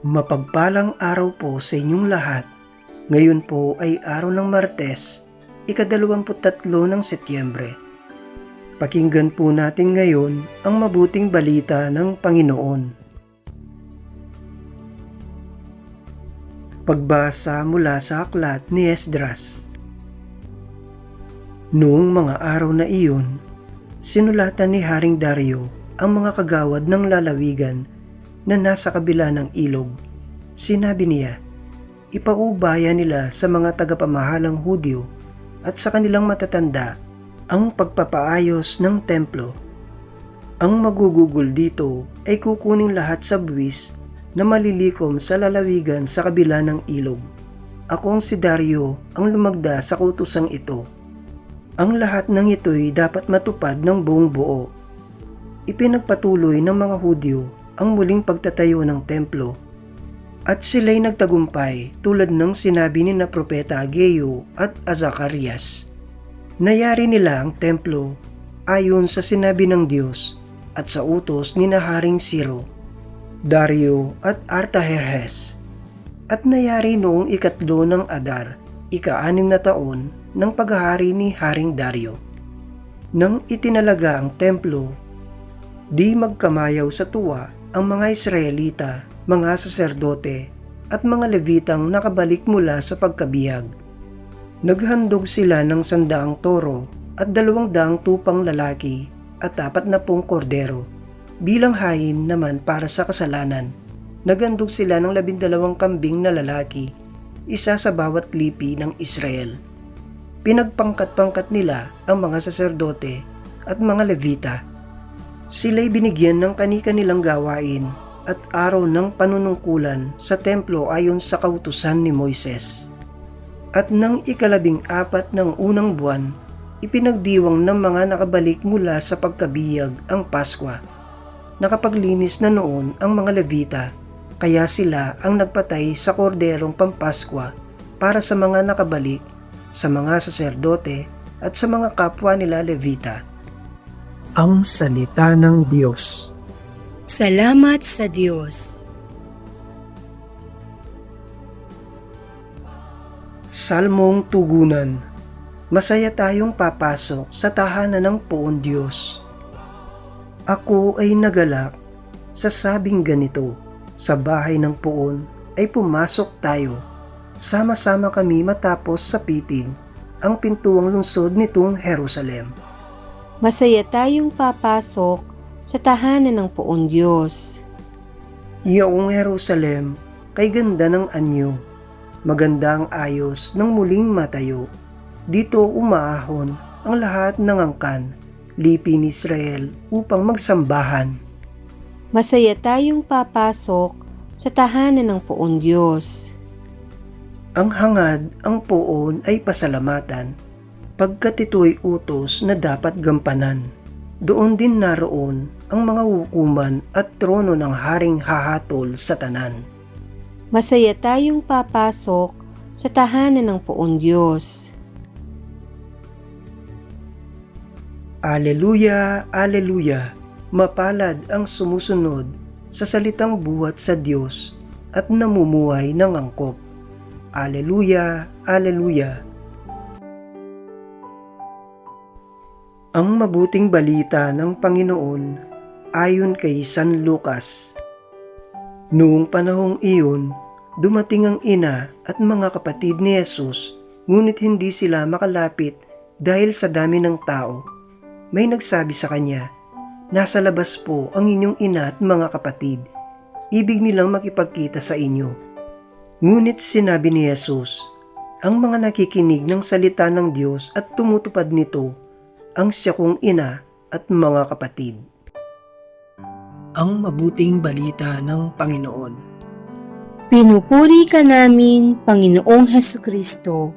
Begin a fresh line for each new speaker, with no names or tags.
Mapagpalang araw po sa inyong lahat. Ngayon po ay araw ng Martes, ikadalawamput-tatlo ng Setyembre. Pakinggan po natin ngayon ang mabuting balita ng Panginoon. Pagbasa mula sa aklat ni Esdras. Noong mga araw na iyon, sinulatan ni Haring Dario ang mga kagawad ng lalawigan na nasa kabila ng ilog. Sinabi niya, ipaubaya nila sa mga tagapamahalang Hudyo at sa kanilang matatanda ang pagpapaayos ng templo. Ang magugugol dito ay kukuning lahat sa buwis na malilikom sa lalawigan sa kabila ng ilog. Akong si Dario ang lumagda sa kutusang ito. Ang lahat ng ito'y dapat matupad ng buong buo. Ipinagpatuloy ng mga Hudyo ang muling pagtatayo ng templo at sila'y nagtagumpay tulad ng sinabi ni na Propeta Ageo at Azakarias. Nayari nila ang templo ayon sa sinabi ng Diyos at sa utos ni Naharing Siro, Dario at Artaherhes. At nayari noong ikatlo ng Adar, ika-anim na taon ng paghahari ni Haring Dario. Nang itinalaga ang templo, di magkamayaw sa tuwa ang mga Israelita, mga saserdote at mga Levitang nakabalik mula sa pagkabiyag. Naghandog sila ng sandaang toro at dalawang daang tupang lalaki at apat na pong kordero. Bilang hain naman para sa kasalanan, naghandog sila ng labindalawang kambing na lalaki, isa sa bawat lipi ng Israel. Pinagpangkat-pangkat nila ang mga saserdote at mga Levita. Sila'y binigyan ng kani-kanilang gawain at araw ng panunungkulan sa templo ayon sa kautusan ni Moises. At nang ikalabing apat ng unang buwan, ipinagdiwang ng mga nakabalik mula sa pagkabiyag ang Paskwa. Nakapaglinis na noon ang mga Levita, kaya sila ang nagpatay sa korderong pampaskwa para sa mga nakabalik, sa mga saserdote at sa mga kapwa nila Levita. Ang Salita ng Diyos
Salamat sa Diyos.
Salmong Tugunan Masaya tayong papasok sa tahanan ng poon Diyos. Ako ay nagalak sa sabing ganito, sa bahay ng poon ay pumasok tayo. Sama-sama kami matapos sapitin ang pintuang lungsod nitong Jerusalem.
Masaya tayong papasok sa tahanan ng poong Diyos.
Iyong Jerusalem, kay ganda ng anyo, maganda ang ayos ng muling matayo. Dito umaahon ang lahat ng angkan, lipi ni Israel upang magsambahan.
Masaya tayong papasok sa tahanan ng poong Diyos.
Ang hangad, ang poon ay pasalamatan, pagkat ito'y utos na dapat gampanan. Doon din naroon ang mga hukuman at trono ng haring hahatol sa tanan.
Masaya tayong papasok sa tahanan ng poong Diyos.
Aleluya, Aleluya, mapalad ang sumusunod sa salitang buhat sa Diyos at namumuhay ng angkop. Aleluya, Aleluya. Ang mabuting balita ng Panginoon ayon kay San Lucas. Noong panahong iyon, dumating ang ina at mga kapatid ni Jesus, ngunit hindi sila makalapit dahil sa dami ng tao. May nagsabi sa kanya, Nasa labas po ang inyong ina at mga kapatid. Ibig nilang makipagkita sa inyo. Ngunit sinabi ni Jesus, ang mga nakikinig ng salita ng Diyos at tumutupad nito, ang siya kong ina at mga kapatid. Ang mabuting balita ng Panginoon.
Pinupuri ka namin, Panginoong Heso Kristo.